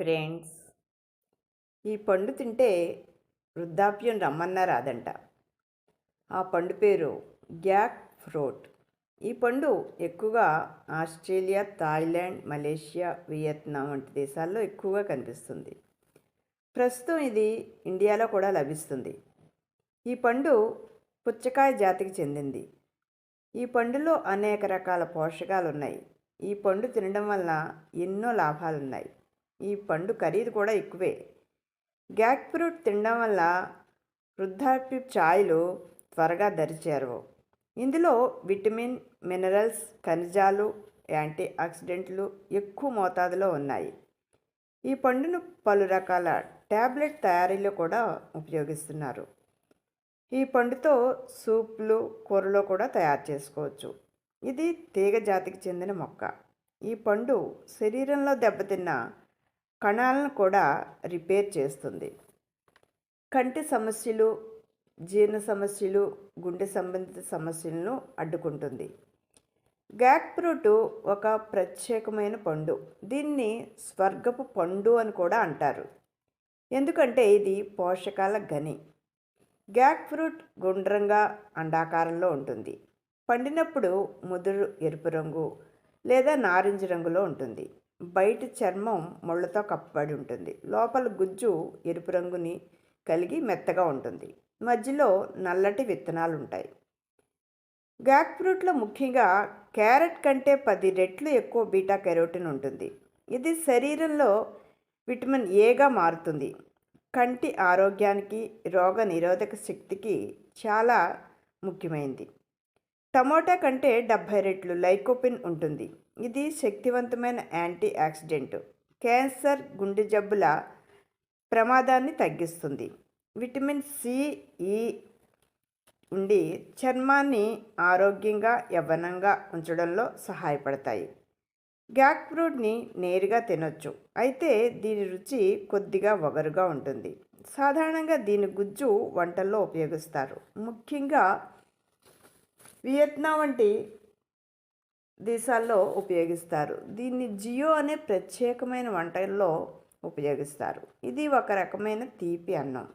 Friends. ఈ పండు తింటే వృద్ధాప్యం రమ్మన్నా రాదంట. ఆ పండు పేరు గ్యాక్ ఫ్రూట్. ఈ పండు ఎక్కువగా ఆస్ట్రేలియా థాయిలాండ్ మలేషియా వియత్నాం వంటి దేశాల్లో ఎక్కువగా కనిపిస్తుంది. ప్రస్తుతం ఇది ఇండియాలో కూడా లభిస్తుంది. ఈ పండు పుచ్చకాయ జాతికి చెందింది. ఈ పండులో అనేక రకాల పోషకాలు ఉన్నాయి ఈ పండు తినడం వల్ల ఎన్నో లాభాలున్నాయి. ఈ పండు ఖరీదు కూడా ఎక్కువే. గ్యాక్ ఫ్రూట్ తినడం వల్ల వృద్ధాప్య ఛాయలు త్వరగా దరిచేరవు. ఇందులో విటమిన్ మినరల్స్ ఖనిజాలు యాంటీ ఆక్సిడెంట్లు ఎక్కువ మోతాదులో ఉన్నాయి. ఈ పండును పలు రకాల ట్యాబ్లెట్ తయారీలో కూడా ఉపయోగిస్తున్నారు. ఈ పండుతో సూప్లు కూరలో కూడా తయారు చేసుకోవచ్చు. ఇది తీగ జాతికి చెందిన మొక్క. ఈ పండు శరీరంలో దెబ్బతిన్న కణాలను కూడా రిపేర్ చేస్తుంది. కంటి సమస్యలు జీర్ణ సమస్యలు గుండె సంబంధిత సమస్యలను అడ్డుకుంటుంది. గ్యాక్ ఫ్రూట్ ఒక ప్రత్యేకమైన పండు. దీన్ని స్వర్గపు పండు అని కూడా అంటారు. ఎందుకంటే ఇది పోషకాల గని గ్యాక్ ఫ్రూట్ గుండ్రంగా అండాకారంలో ఉంటుంది. పండినప్పుడు ముదురు ఎరుపు రంగు లేదా నారింజ రంగులో ఉంటుంది. బయట చర్మం ముళ్ళతో కప్పబడి ఉంటుంది. లోపల గుజ్జు ఎరుపు రంగుని కలిగి మెత్తగా ఉంటుంది. మధ్యలో నల్లటి విత్తనాలు ఉంటాయి. గ్యాక్ ఫ్రూట్లో ముఖ్యంగా క్యారెట్ కంటే పది రెట్లు ఎక్కువ బీటా కెరోటిన్ ఉంటుంది. ఇది శరీరంలో విటమిన్ ఏగా మారుతుంది. కంటి ఆరోగ్యానికి రోగ నిరోధక శక్తికి చాలా ముఖ్యమైనది టమోటా కంటే డెబ్భై రెట్లు లైకోపిన్ ఉంటుంది. ఇది శక్తివంతమైన యాంటీ ఆక్సిడెంట్ క్యాన్సర్ గుండె జబ్బుల ప్రమాదాన్ని తగ్గిస్తుంది. విటమిన్ సి ఉండి చర్మాన్ని ఆరోగ్యంగా యవ్వనంగా ఉంచడంలో సహాయపడతాయి. గ్యాక్ ఫ్రూట్ని నేరుగా తినొచ్చు. అయితే దీని రుచి కొద్దిగా వగరుగా ఉంటుంది. సాధారణంగా దీని గుజ్జు వంటల్లో ఉపయోగిస్తారు. ముఖ్యంగా వియత్నాం వంటి దేశాల్లో ఉపయోగిస్తారు. దీన్ని జియో అనే ప్రత్యేకమైన వంటల్లో ఉపయోగిస్తారు. ఇది ఒక రకమైన తీపి అన్నం.